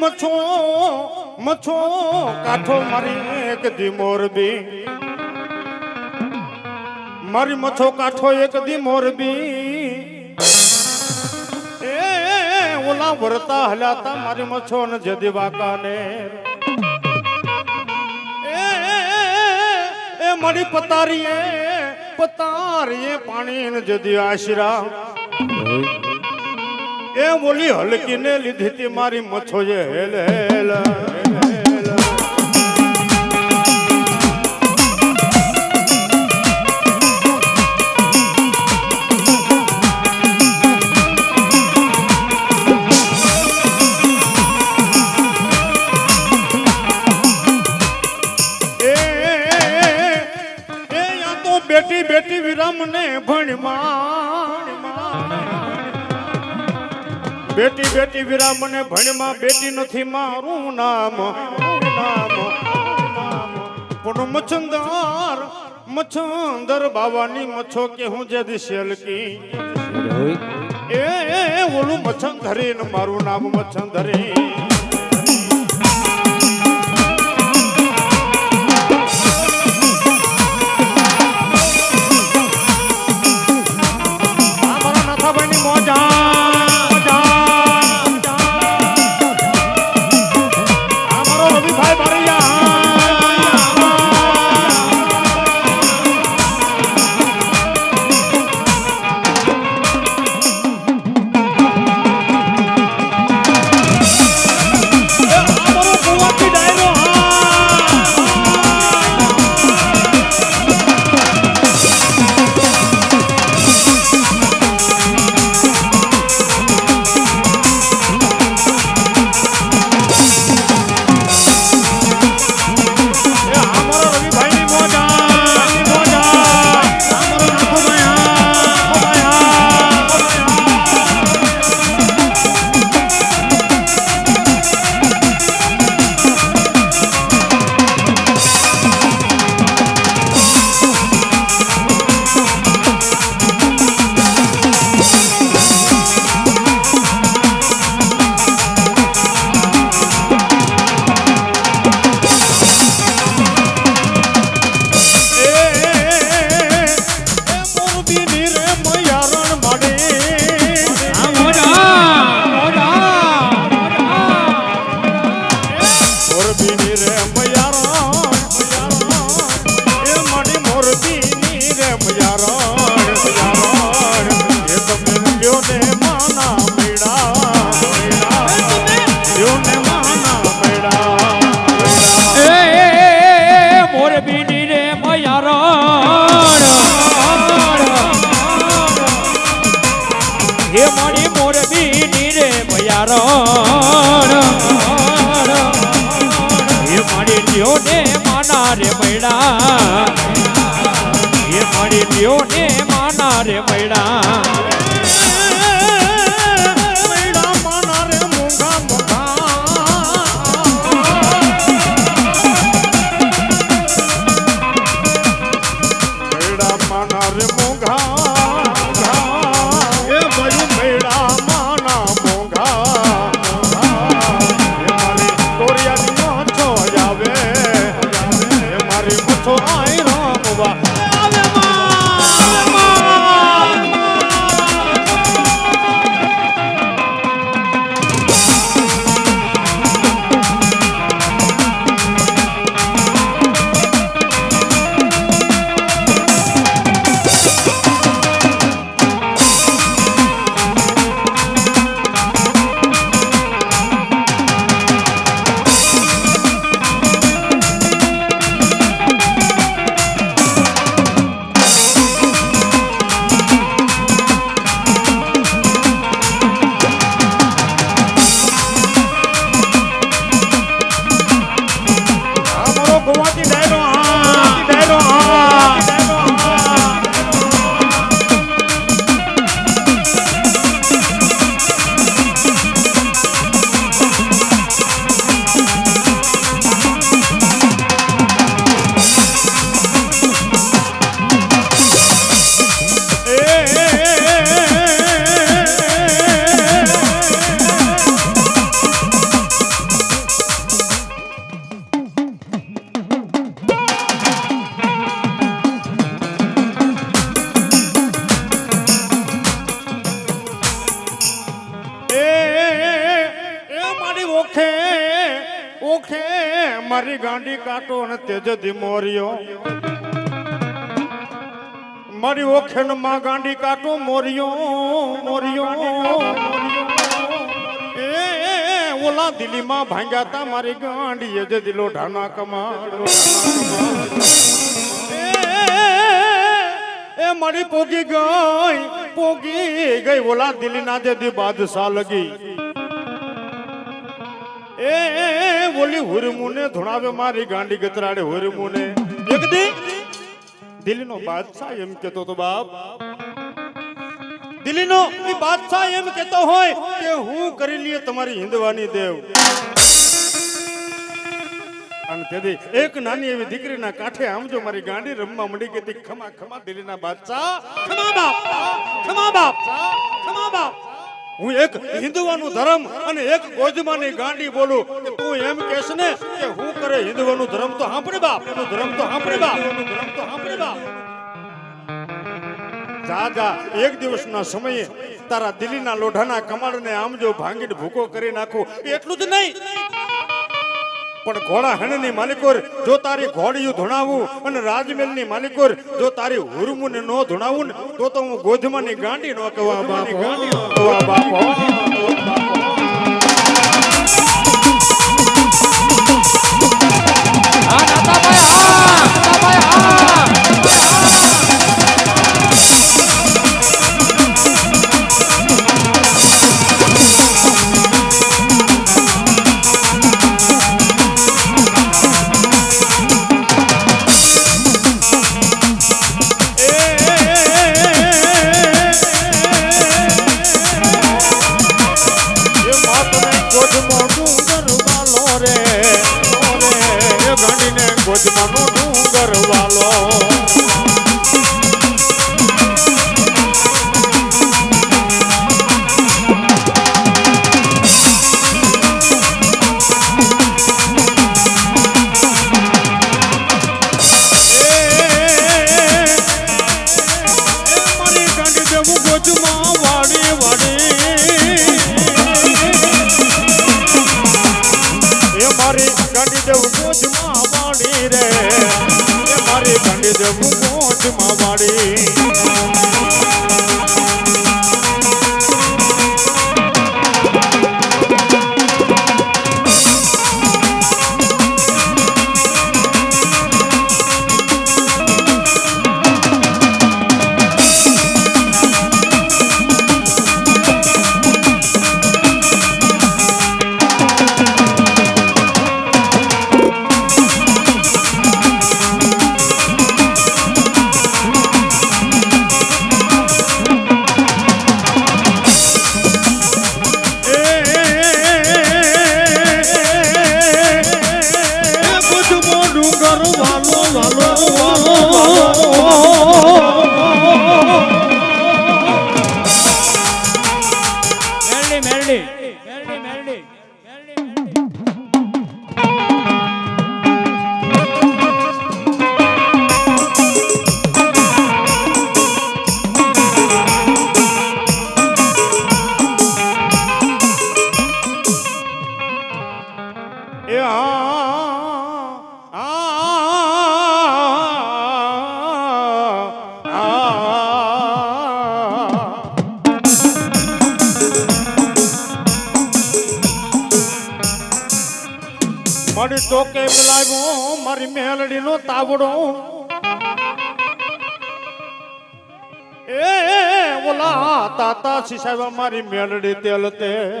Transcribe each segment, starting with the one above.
મારી મછો મચ્છો, કાઠો મારી એક દી મોરબી. મારી મથો કાઠો એક દી મોરબી. એ, ઓલા વરતા હલાતા મારી મછો ને જદી વાકાને એ મારી પતારીએ પતારીએ પાણી ને જદી આશરા એ બોલી હલકીને લીધી તી મારી મચ્છો જે હેલ હેલ. બેટી વિરામ ને ભણમાં બેટી નથી મારું નામ નામ પણ મચ્છંદર મચ્છંદર બાવાની મચ્છો કે હું જે દિશેલકી એ એ, ઓલું મચ્છંદરી ને મારું નામ મચ્છંદરી લ્યો ને માના રે મૈડા એ મારી લ્યો ને માના રે મૈડા મારી ગાંડી કાટો અને તેજથી મોર્યો મારી ઓખે માં ગાંડી કાટો મોર્યો મોર્યો એ, ઓલા દિલ્હીમાં ભાંગ્યા તા મારી ગાંડી એ જે દિલો ઢાના કમાડ. એ મારી પોગી ગઈ પોગી ગઈ ઓલા દિલ્હીના જે દી બાદશાહ લગી. એ બોલી હુરમુને ધોણાવે મારી ગાંડી ગતરાડે હુરમુને. એક દી. દિલ્હીનો બાદશાહ એમ કેતો તો બાપ. દિલ્હીનો ઈ બાદશાહ એમ કેતો હોય કે હું કરી લઈએ તમારી હિંદવાની દેવ. અને તેથી એક નાની એવી દીકરીના કાંઠે આમ જો મારી ગાંડી રમવા મળી ગઈ ખમા ખમા દિલ્હીના બાદશાહ. ખમા બાપ. ખમા બાપ. ખમા બાપ. હું એક હિન્દુવાનું ધર્મ અને એક ગોજમાની ગાંડી બોલું કે તું એમ કહેશ ને કે હું કરે હિન્દુવાનું ધર્મ તો સાંભળે બાપ, એનું ધર્મ તો સાંભળે બાપ ધર્મ તો સાંભળે બાપ. જા જા, એક દિવસના સમયે તારા દિલ્હીના લોઢાના કમળને આમ જો ભાંગીને ભૂકો કરી નાખું, એટલું જ નહીં. પણ ઘોડા હણની માલિકોર જો તારી ઘોડિયું ધોણાવું અને રાજમહેલની માલિકોર જો તારી હુરમુને નો ધોણાવું ને, તો તો હું ગોધમાની ગાંડી નો કવા બાપ હો. કવા બાપ મારી ગાંડી દેવું ગોધમાં વાડી રે. મારી ગાંડી દેવું ગોધમાં વાડી મારી ટોકે બોલાવ્યો મારી મેલડીનો તાવડો. એ, ઓલા તાતા શીશાવા મારી મેલડી તેલ તેલ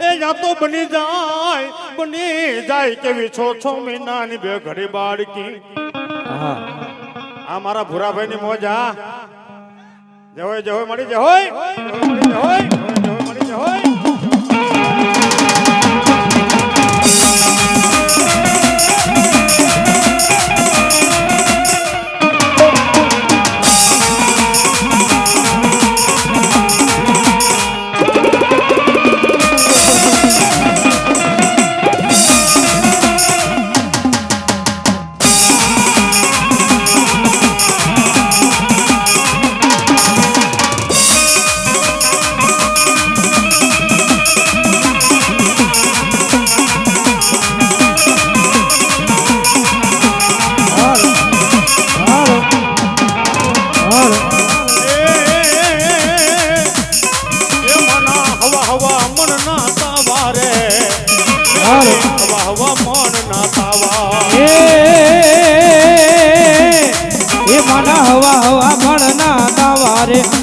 એ યા તો બની જાય બની જાય કેવી છો છો મહિનાની બે ઘડી બાળકી. આ મારા ભૂરાભાઈ ની મોજા જહોય જહોય મળી જહોય હોય. હવા હવા મળના તાવા રે